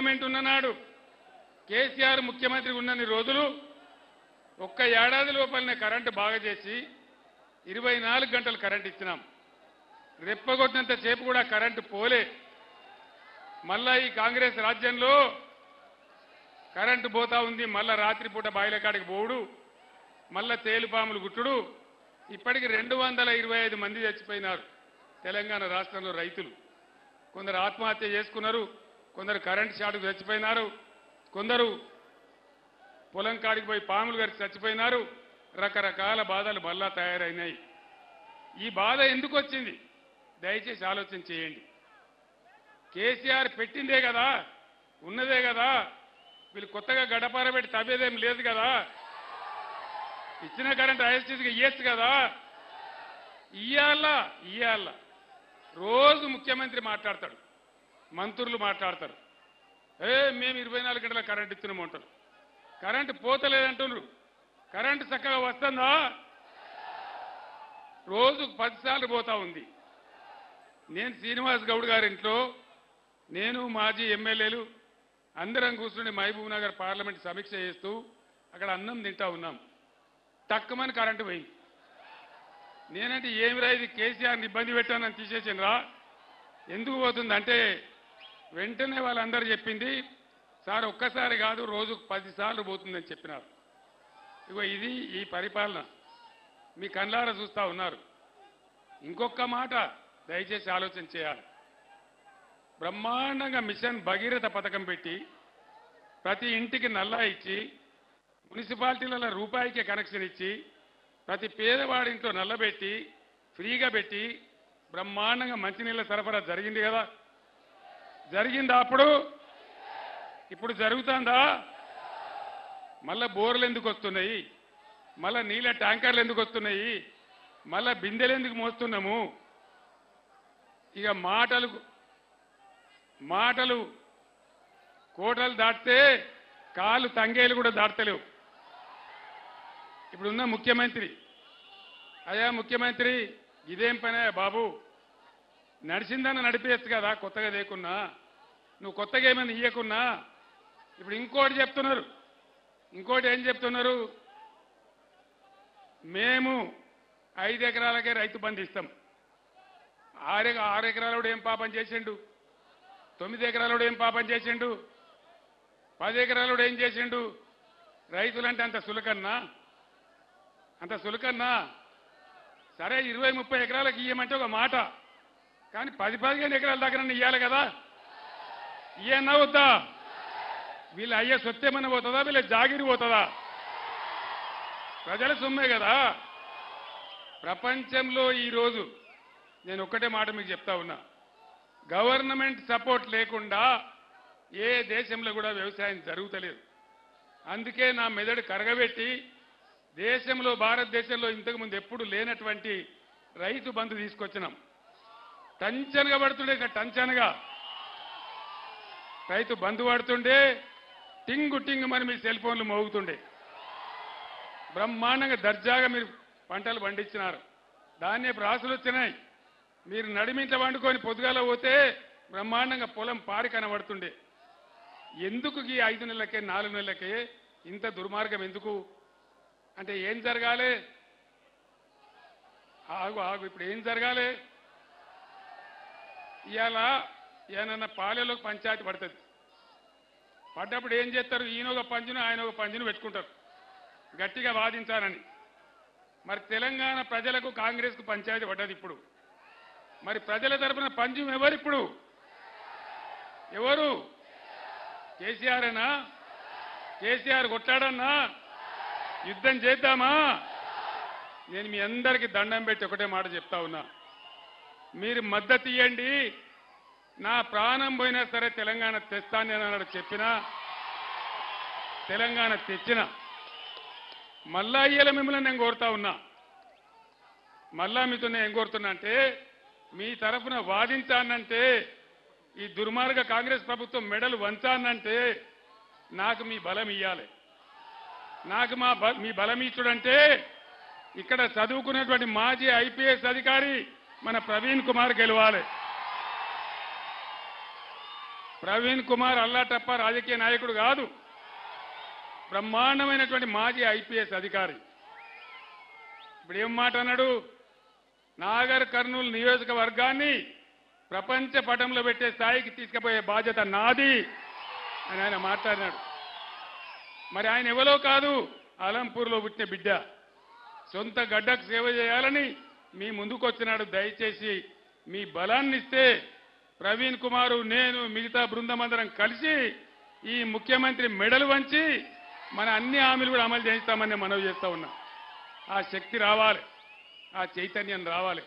Government ఉన్ననాడు KCR ముఖ్యమంత్రి ఉన్నన్ని రోజులు ఒక్క ఏడాది లోపలనే కరెంటు బాగా చేసి ఇరవై నాలుగు గంటలు కరెంట్ ఇచ్చినాం. రెప్పగొట్టినంత సేపు కూడా కరెంటు పోలే. మళ్ళా ఈ కాంగ్రెస్ రాజ్యంలో కరెంటు పోతా ఉంది. మళ్ళా రాత్రిపూట బాయిలకాడికి పోవుడు. మళ్ళా తేలిపాములు గుట్టుడు. ఇప్పటికి రెండు వందల ఇరవై ఐదు మంది చచ్చిపోయినారు తెలంగాణ రాష్ట్రంలో రైతులు. కొందరు ఆత్మహత్య చేసుకున్నారు. కొందరు కరెంట్ షాట్కు చచ్చిపోయినారు కొందరు పొలం కాడికి పోయి పాములు గడిచి చచ్చిపోయినారు రకరకాల బాధలు మళ్ళా తయారైనాయి. ఈ బాధ ఎందుకు వచ్చింది? దయచేసి ఆలోచన చేయండి. కేసీఆర్ పెట్టిందే కదా ఉన్నదే కదా వీళ్ళు కొత్తగా గడపార పెట్టి తవ్వేదేం లేదు కదా ఇచ్చిన కరెంట్ ఐఎస్టీసీకి ఇయ్యచ్చు కదా ఇయ్యాల? ఇయ్యాల? రోజు ముఖ్యమంత్రి మాట్లాడతాడు. మంత్రులు మాట్లాడతారు. ఏ మేము ఇరవై నాలుగు గంటల కరెంట్ ఇస్తున్నాము అంటారు. కరెంటు పోతలేదంటున్నారు. కరెంటు చక్కగా వస్తుందా? రోజుకు పదిసార్లు పోతా ఉంది. నేను శ్రీనివాస్ గౌడ్ గారి ఇంట్లో నేను మాజీ ఎమ్మెల్యేలు అందరం కూర్చుని మహబూబ్ నగర్ పార్లమెంట్ సమీక్ష చేస్తూ అక్కడ అన్నం తింటా ఉన్నాం. తక్కువని కరెంటు పోయింది. నేనంటే ఏమిరా ఇది కేసీఆర్ని ఇబ్బంది పెట్టానని తీసేసాను రా ఎందుకు పోతుంది అంటే వెంటనే వాళ్ళందరూ చెప్పింది సార్ ఒక్కసారి కాదు రోజుకు పదిసార్లు పోతుందని చెప్పినారు. ఇగో ఇది ఈ పరిపాలన. మీ కళ్ళారా చూస్తా ఉన్నారు. ఇంకొక మాట దయచేసి ఆలోచన చేయాలి. బ్రహ్మాండంగా మిషన్ భగీరథ పథకం పెట్టి ప్రతి ఇంటికి నల్లా ఇచ్చి మున్సిపాలిటీలలో రూపాయికి కనెక్షన్ ఇచ్చి ప్రతి పేదవాడింట్లో నల్లబెట్టి ఫ్రీగా పెట్టి బ్రహ్మాండంగా మంచినీళ్ళ సరఫరా జరిగింది కదా. జరిగిందా అప్పుడు? ఇప్పుడు జరుగుతుందా? మళ్ళా బోర్లు ఎందుకు వస్తున్నాయి? మళ్ళా నీళ్ళ ట్యాంకర్లు ఎందుకు వస్తున్నాయి? మళ్ళా బిందెలు ఎందుకు మోస్తున్నాము? ఇక మాటలు మాటలు కోటలు దాటితే కాళ్ళు తంగేలు కూడా దాటలేవు. ఇప్పుడున్న ముఖ్యమంత్రి అయ్యా ముఖ్యమంత్రి ఇదేం పనే బాబు? నడిచిందని నడిపేయచ్చు కదా కొత్తగా లేకున్నా. నువ్వు కొత్తగా ఏమైనా ఇయ్యకున్నా. ఇప్పుడు ఇంకోటి చెప్తున్నారు. ఇంకోటి ఏం చెప్తున్నారు? మేము ఐదు ఎకరాలకే రైతు బంధు ఇస్తాం. ఆరు ఆరు కూడా ఏం పాపం చేసిండు? తొమ్మిది ఎకరాలు ఏం పాపం చేసిండు? పది ఎకరాలు ఏం చేసిండు? రైతులంటే అంత సులకన్నా? అంత సులకన్నా? సరే ఇరవై ముప్పై ఎకరాలకు ఇయ్యమంటే ఒక మాట. కానీ పది పదిహేను ఎకరాల దగ్గర ఇయ్యాలి కదా. ఇయ్యన్నా వద్దా? వీళ్ళ అయ్యే సొత్తేమన్నా పోతుందా? వీళ్ళ జాగిరి పోతుందా? ప్రజల సొమ్మే కదా. ప్రపంచంలో ఈరోజు నేను ఒక్కటే మాట మీకు చెప్తా ఉన్నా. గవర్నమెంట్ సపోర్ట్ లేకుండా ఏ దేశంలో కూడా వ్యవసాయం జరుగుతలేదు. అందుకే నా మెదడు కరగబెట్టి దేశంలో భారతదేశంలో ఇంతకుముందు ఎప్పుడు లేనటువంటి రైతు బంధు తీసుకొచ్చినాం. టంచనగా పడుతుండే ఇక టంచనగా. రైతు బంధు పడుతుండే టింగు టింగు మరి మీ సెల్ ఫోన్లు మోగుతుండే. బ్రహ్మాండంగా దర్జాగా మీరు పంటలు పండించినారు. ధాన్యపు రాసులు వచ్చినాయి. మీరు నడిమింట వండుకొని పొద్దుగాల పోతే బ్రహ్మాండంగా పొలం పారి కనబడుతుండే. ఎందుకు ఈ ఐదు నెలలకే నాలుగు నెలలకే ఇంత దుర్మార్గం ఎందుకు? అంటే ఏం జరగాలి? ఆగు ఆగు ఇప్పుడు ఏం జరగాలి? ఇవాళ ఏమన్నా పాలెలోకి పంచాయతీ పడుతుంది. పడ్డప్పుడు ఏం చేస్తారు? ఈయన ఒక పంచును ఆయన ఒక పంచును పెట్టుకుంటారు. గట్టిగా వాదించాలని. మరి తెలంగాణ ప్రజలకు కాంగ్రెస్కు పంచాయతీ పడ్డది ఇప్పుడు. మరి ప్రజల తరపున పంచం ఎవరు ఇప్పుడు? ఎవరు? కేసీఆర్ అయినా కేసీఆర్ కొట్లాడన్నా? యుద్ధం చేద్దామా? నేను మీ అందరికీ దండం పెట్టి ఒకటే మాట చెప్తా ఉన్నా. మీరు మద్దతు ఇవ్వండి నా ప్రాణం పోయినా సరే తెలంగాణ తెస్తాను అన్నాడు చెప్పినా తెలంగాణ తెచ్చిన. మళ్ళా ఇయ్యాల మిమ్మల్ని నేను కోరుతా ఉన్నా. మళ్ళా మీతో నేను ఏం కోరుతున్నా అంటే మీ తరఫున వాదించానంటే ఈ దుర్మార్గ కాంగ్రెస్ ప్రభుత్వం మెడలు వంచానంటే నాకు మీ బలం ఇయ్యాలి. నాకు మా మీ బలం ఇచ్చుడంటే ఇక్కడ చదువుకున్నటువంటి మాజీ ఐపీఎస్ అధికారి మన ప్రవీణ్ కుమార్ గెలవాలి. ప్రవీణ్ కుమార్ అల్లాటప్ప రాజకీయ నాయకుడు కాదు. బ్రహ్మాండమైనటువంటి మాజీ ఐపీఎస్ అధికారి. ఇప్పుడు ఏం మాట అన్నాడు? నాగర్ కర్నూలు నియోజకవర్గాన్ని ప్రపంచ పటంలో పెట్టే స్థాయికి తీసుకుపోయే బాధ్యత నాది అని ఆయన మాట్లాడినాడు. మరి ఆయన ఎవరో కాదు? అలంపూర్లో పుట్టిన బిడ్డ. సొంత గడ్డకు సేవ చేయాలని మీ ముందుకు వచ్చినాడు దయచేసి మీ బలాన్ని ఇస్తే ప్రవీణ్ కుమారు నేను మిగతా బృందమందరం కలిసి ఈ ముఖ్యమంత్రి మెడలు వంచి మన అన్ని హామీలు కూడా అమలు చేయిస్తామని మనవి చేస్తా ఉన్నా. ఆ శక్తి రావాలి. ఆ చైతన్యం రావాలి.